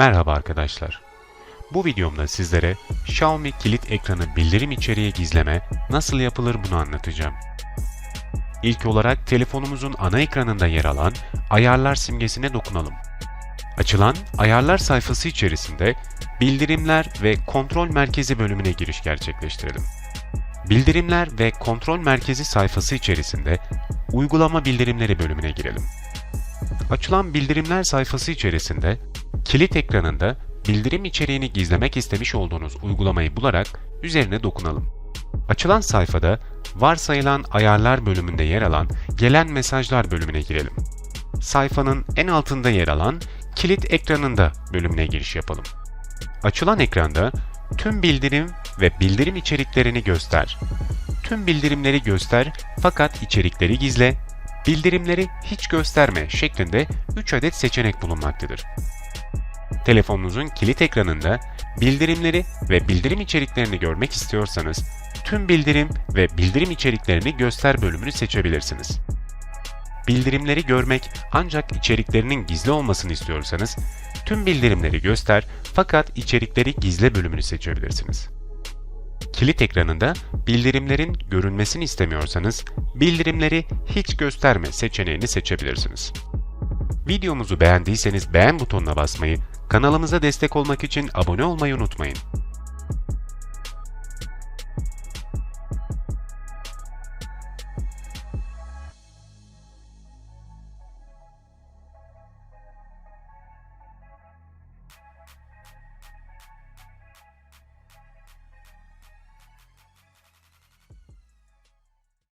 Merhaba arkadaşlar. Bu videomda sizlere Xiaomi kilit ekranı bildirim içeriği gizleme nasıl yapılır bunu anlatacağım. İlk olarak telefonumuzun ana ekranında yer alan ayarlar simgesine dokunalım. Açılan ayarlar sayfası içerisinde bildirimler ve kontrol merkezi bölümüne giriş gerçekleştirelim. Bildirimler ve kontrol merkezi sayfası içerisinde uygulama bildirimleri bölümüne girelim. Açılan bildirimler sayfası içerisinde kilit ekranında bildirim içeriğini gizlemek istemiş olduğunuz uygulamayı bularak üzerine dokunalım. Açılan sayfada varsayılan ayarlar bölümünde yer alan gelen mesajlar bölümüne girelim. Sayfanın en altında yer alan kilit ekranında bölümüne giriş yapalım. Açılan ekranda tüm bildirim ve bildirim içeriklerini göster. Tüm bildirimleri göster fakat içerikleri gizle, bildirimleri hiç gösterme şeklinde 3 adet seçenek bulunmaktadır. Telefonunuzun kilit ekranında bildirimleri ve bildirim içeriklerini görmek istiyorsanız tüm bildirim ve bildirim içeriklerini göster bölümünü seçebilirsiniz. Bildirimleri görmek ancak içeriklerinin gizli olmasını istiyorsanız tüm bildirimleri göster fakat içerikleri gizle bölümünü seçebilirsiniz. Kilit ekranında bildirimlerin görünmesini istemiyorsanız bildirimleri hiç gösterme seçeneğini seçebilirsiniz. Videomuzu beğendiyseniz beğen butonuna basmayı, kanalımıza destek olmak için abone olmayı unutmayın.